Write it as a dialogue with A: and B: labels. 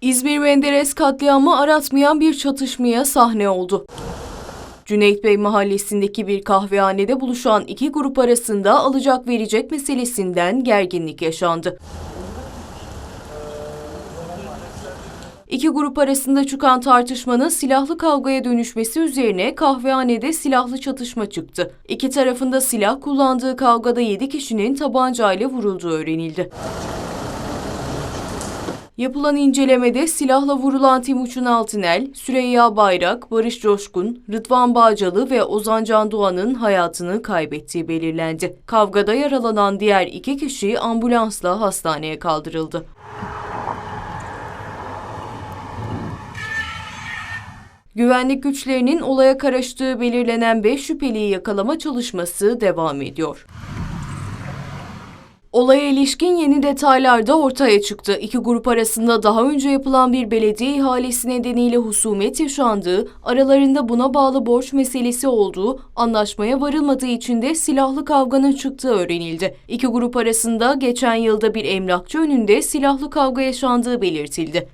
A: İzmir Menderes katliamı aratmayan bir çatışmaya sahne oldu. Cüneyt Bey mahallesindeki bir kahvehanede buluşan iki grup arasında alacak verecek meselesinden gerginlik yaşandı. İki grup arasında çıkan tartışmanın silahlı kavgaya dönüşmesi üzerine kahvehanede silahlı çatışma çıktı. İki tarafında silah kullandığı kavgada 7 kişinin tabancayla vurulduğu öğrenildi. Yapılan incelemede silahla vurulan Timuçin Altınel, Süreyya Bayrak, Barış Coşkun, Rıdvan Bağcalı ve Ozan Can Doğan'ın hayatını kaybettiği belirlendi. Kavgada yaralanan diğer iki kişi ambulansla hastaneye kaldırıldı. Güvenlik güçlerinin olaya karıştığı belirlenen 5 şüpheliyi yakalama çalışması devam ediyor. Olaya ilişkin yeni detaylar da ortaya çıktı. İki grup arasında daha önce yapılan bir belediye ihalesi nedeniyle husumet yaşandığı, aralarında buna bağlı borç meselesi olduğu, anlaşmaya varılmadığı için de silahlı kavganın çıktığı öğrenildi. İki grup arasında geçen yılda bir emlakçı önünde silahlı kavga yaşandığı belirtildi.